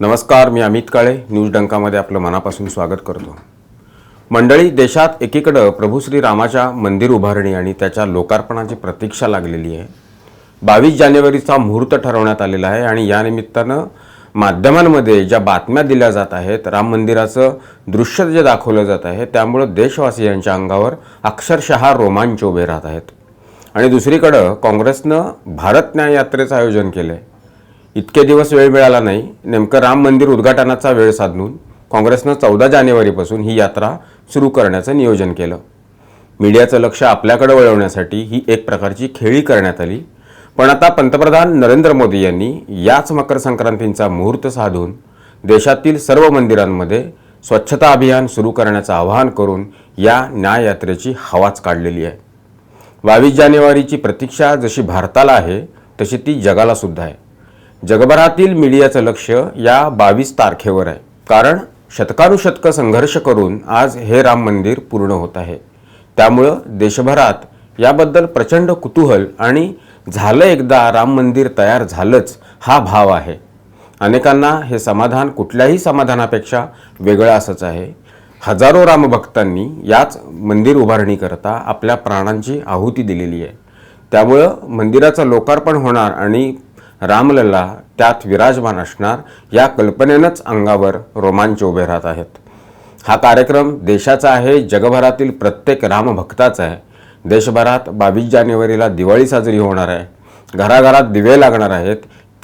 नमस्कार मी अमित काळे न्यूज डंकामध्ये आपलं मनापासून स्वागत करतो. मंडळी देशात एकीकडं प्रभू श्रीरामाच्या मंदिर उभारणी आणि त्याच्या लोकार्पणाची प्रतीक्षा लागलेली आहे. बावीस जानेवारीचा मुहूर्त ठरवण्यात आलेला आहे आणि या निमित्तानं माध्यमांमध्ये ज्या बातम्या दिल्या जात आहेत राम मंदिराचं दृश्य जे दाखवलं जात आहे त्यामुळं देशवासियांच्या अंगावर अक्षरशः रोमांच उभे राहत आहेत. आणि दुसरीकडं काँग्रेसनं भारत न्याय यात्रेचं आयोजन केलं आहे इतके दिवस वेळ मिळाला नाही नेमकं राम मंदिर उद्घाटनाचा वेळ साधून काँग्रेसनं चौदा जानेवारीपासून ही यात्रा सुरू करण्याचं नियोजन केलं. मीडियाचं लक्ष आपल्याकडे वळवण्यासाठी ही एक प्रकारची खेळी करण्यात आली. पण आता पंतप्रधान नरेंद्र मोदी यांनी याच मकर संक्रांतींचा मुहूर्त साधून देशातील सर्व मंदिरांमध्ये स्वच्छता अभियान सुरू करण्याचं आवाहन करून या न्याययात्रेची हवाच काढलेली आहे. बावीस जानेवारीची प्रतीक्षा जशी भारताला आहे तशी ती जगालासुद्धा आहे. जगभरातील मीडियाचं लक्ष या बावीस तारखेवर आहे. कारण शतकानुशतकं संघर्ष करून आज हे राम मंदिर पूर्ण होत आहे. त्यामुळं देशभरात याबद्दल प्रचंड कुतूहल आणि झालं एकदा राम मंदिर तयार झालंच हा भाव आहे. अनेकांना हे समाधान कुठल्याही समाधानापेक्षा वेगळं असंच आहे. हजारो रामभक्तांनी याच मंदिर उभारणीकरता आपल्या प्राणांची आहुती दिलेली आहे. त्यामुळं मंदिराचं लोकार्पण होणार आणि रामलला त्यात विराजमान असणार या कल्पनेनंच अंगावर रोमांच उभे राहत आहेत. हा कार्यक्रम देशाचा आहे जगभरातील प्रत्येक रामभक्ताचा आहे. देशभरात बावीस जानेवारीला दिवाळी साजरी होणार आहे. घराघरात दिवे लागणार आहेत.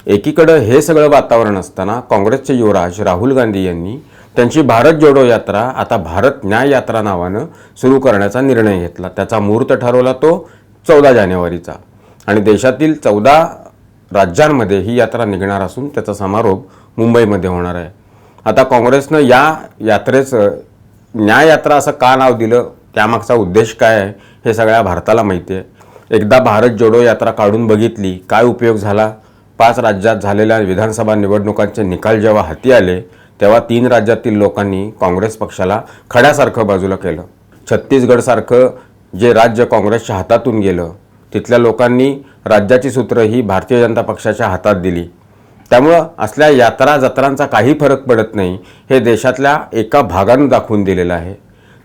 एकीकडं हे सगळं वातावरण असताना काँग्रेसचे युवराज राहुल गांधी यांनी त्यांची भारत जोडो यात्रा आता भारत न्याय यात्रा नावानं सुरू करण्याचा निर्णय घेतला. त्याचा मुहूर्त ठरवला तो चौदा जानेवारीचा. आणि देशातील चौदा राज्यांमध्ये ही यात्रा निघणार असून त्याचा समारोप मुंबईमध्ये होणार आहे. आता काँग्रेसनं या यात्रेचं न्याय यात्रा असं का नाव दिलं? त्यामागचा उद्देश काय आहे? हे सगळ्या भारताला माहिती आहे. एकदा भारत जोडो यात्रा काढून बघितली काय उपयोग झाला? पाच राज्यात झालेल्या विधानसभा निवडणुकांचे निकाल जेव्हा हाती आले तेव्हा तीन राज्यातील लोकांनी काँग्रेस पक्षाला खड्यासारखं बाजूला केलं. छत्तीसगडसारखं जे राज्य काँग्रेसच्या हातातून गेलं तिथल्या लोकांनी राज्याची सूत्र ही भारतीय जनता पक्षाच्या हातात दिली. त्यामुळं असल्या यात्रा जत्रांचा काही फरक पडत नाही हे देशातल्या एका भागानं दाखवून दिलेलं आहे.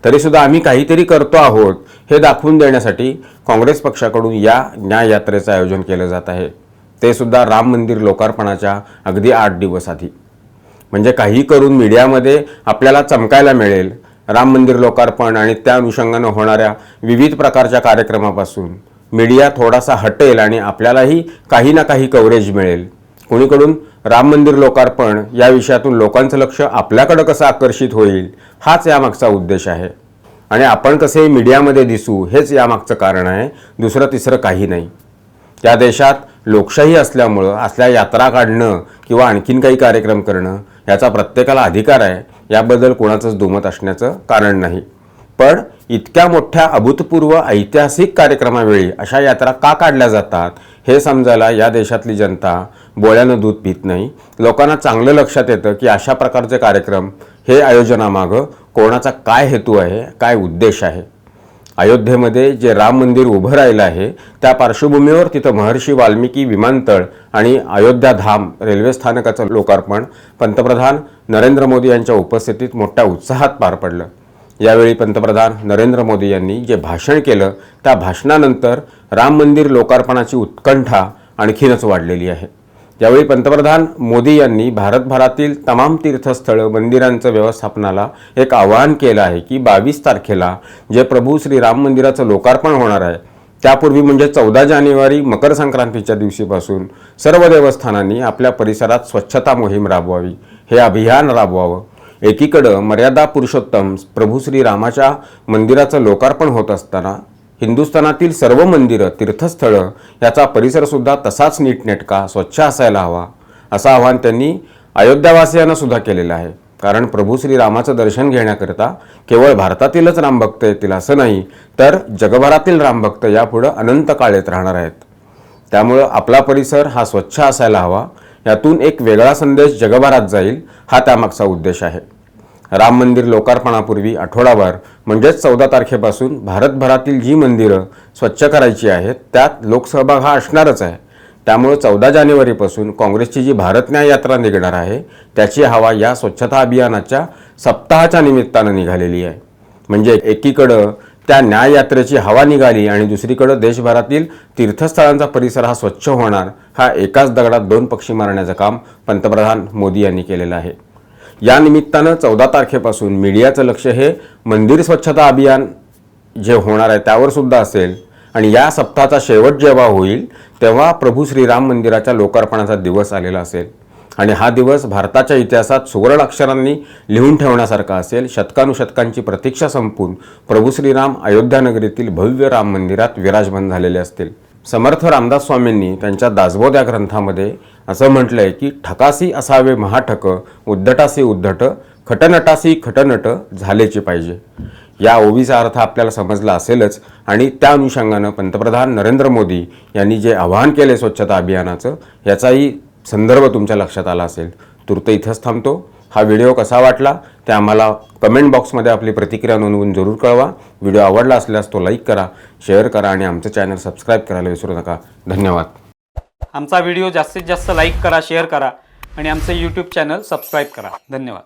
तरीसुद्धा आम्ही काहीतरी करतो आहोत हे दाखवून देण्यासाठी काँग्रेस पक्षाकडून या न्याय यात्रेचं आयोजन केलं जात आहे. ते सुद्धा राम मंदिर लोकार्पणाच्या अगदी आठ दिवस आधी. म्हणजे काही करून मीडियामध्ये आपल्याला चमकायला मिळेल राम मंदिर लोकार्पण आणि त्या अनुषंगानं होणाऱ्या विविध प्रकारच्या कार्यक्रमापासून. मीडिया थोडासा हटेल आणि आपल्यालाही काही ना काही कव्हरेज मिळेल. कोणीकडून राम मंदिर लोकार्पण या विषयातून लोकांचं लक्ष आपल्याकडं कसं आकर्षित होईल हाच यामागचा उद्देश आहे. आणि आपण कसे मीडियामध्ये दिसू हेच यामागचं कारण आहे. दुसरं तिसरं काही नाही. त्या देशात लोकशाही असल्यामुळं असल्या यात्रा काढणं किंवा आणखीन काही कार्यक्रम करणं याचा प्रत्येकाला अधिकार आहे. याबद्दल कोणाचंच दुमत असण्याचं कारण नाही. पण इतक्या मोठ्या अभूतपूर्व ऐतिहासिक कार्यक्रमावेळी अशा यात्रा का काढल्या जातात हे समजायला या देशातली जनता बोळ्यानं दूध पित नाही. लोकांना चांगलं लक्षात येतं की अशा प्रकारचे कार्यक्रम हे आयोजनामागं कोणाचा काय हेतू आहे काय उद्देश आहे? अयोध्येमध्ये जे राम मंदिर उभं राहिलं आहे त्या पार्श्वभूमीवर तिथं महर्षी वाल्मिकी विमानतळ आणि अयोध्या धाम रेल्वे स्थानकाचं लोकार्पण पंतप्रधान नरेंद्र मोदी यांच्या उपस्थितीत मोठ्या उत्साहात पार पडलं. यावेळी पंतप्रधान नरेंद्र मोदी यांनी जे भाषण केलं त्या भाषणानंतर राम मंदिर लोकार्पणाची उत्कंठा आणखीनच वाढलेली आहे. यावेळी पंतप्रधान मोदी यांनी भारतभरातील तमाम तीर्थस्थळं मंदिरांचं व्यवस्थापनाला एक आवाहन केलं आहे की बावीस तारखेला जे प्रभू श्री राम मंदिराचं लोकार्पण होणार आहे त्यापूर्वी म्हणजे चौदा जानेवारी मकर संक्रांतीच्या दिवशीपासून सर्व देवस्थानांनी आपल्या परिसरात स्वच्छता मोहीम राबवावी हे अभियान राबवावं. एकीकडं मर्यादा पुरुषोत्तम प्रभू श्री रामाच्या मंदिराचं लोकार्पण होत असताना हिंदुस्थानातील सर्व मंदिरं तीर्थस्थळं याचा परिसरसुद्धा तसाच नीटनेटका स्वच्छ असायला हवा असं आवाहन त्यांनी अयोध्यावासियांना सुद्धा केलेलं आहे. कारण प्रभू श्रीरामाचं दर्शन घेण्याकरिता केवळ भारतातीलच रामभक्त येतील असं नाही तर जगभरातील रामभक्त यापुढं अनंत काळ येत राहणार आहेत. त्यामुळं आपला परिसर हा स्वच्छ असायला हवा यातून एक वेगळा संदेश जगभरात जाईल हा त्यामागचा उद्देश आहे. राम मंदिर लोकार्पणापूर्वी आठवडाभर म्हणजेच चौदा तारखेपासून भारतभरातील जी मंदिरं स्वच्छ करायची आहेत त्यात लोकसहभाग हा असणारच आहे. त्यामुळं चौदा जानेवारीपासून काँग्रेसची जी भारत न्याय यात्रा निघणार आहे त्याची हवा या स्वच्छता अभियानाच्या सप्ताहाच्या निमित्तानं निघालेली आहे. म्हणजे एकीकडं त्या न्याय यात्रेची हवा निघाली आणि दुसरीकडं देशभरातील तीर्थस्थळांचा परिसर हा स्वच्छ होणार हा एकाच दगडात दोन पक्षी मारण्याचं काम पंतप्रधान मोदी यांनी केलेलं आहे. या निमित्तानं चौदा तारखेपासून मीडियाचं लक्ष हे मंदिर स्वच्छता अभियान जे होणार आहे त्यावर सुद्धा असेल आणि या सप्ताहाचा शेवट जेव्हा होईल तेव्हा प्रभू श्रीराम मंदिराच्या लोकार्पणाचा दिवस आलेला असेल. आणि हा दिवस भारताच्या इतिहासात सुवर्ण अक्षरांनी लिहून ठेवण्यासारखा असेल. शतकानुशतकांची प्रतीक्षा संपून प्रभू श्रीराम अयोध्यानगरीतील भव्य राम मंदिरात विराजमान झालेले असतील. समर्थ रामदास स्वामींनी त्यांच्या दासबोध या ग्रंथामध्ये असं म्हटलंय की ठकासी असावे महाठक उद्धटासी उद्धट खटनटासी खटनट झालेचे पाहिजे. या ओवीचा अर्थ आपल्याला समजला असेलच आणि त्या अनुषंगानं पंतप्रधान नरेंद्र मोदी यांनी जे आवाहन केले स्वच्छता अभियानाचं याचाही संदर्भ तुमच्या लक्षात आला असेल तुर्त इथंच थांबतो. हा व्हिडिओ कसा वाटला ते आम्हाला कमेंट बॉक्समध्ये आपली प्रतिक्रिया नोंदवून जरूर कळवा. व्हिडिओ आवडला असल्यास तो लाईक करा शेअर करा आणि आमचं चॅनल सबस्क्राईब करायला विसरू नका. धन्यवाद. आमचा व्हिडिओ जास्तीत जास्त लाईक करा शेअर करा आणि आमचं यूट्यूब चॅनल सबस्क्राईब करा. धन्यवाद.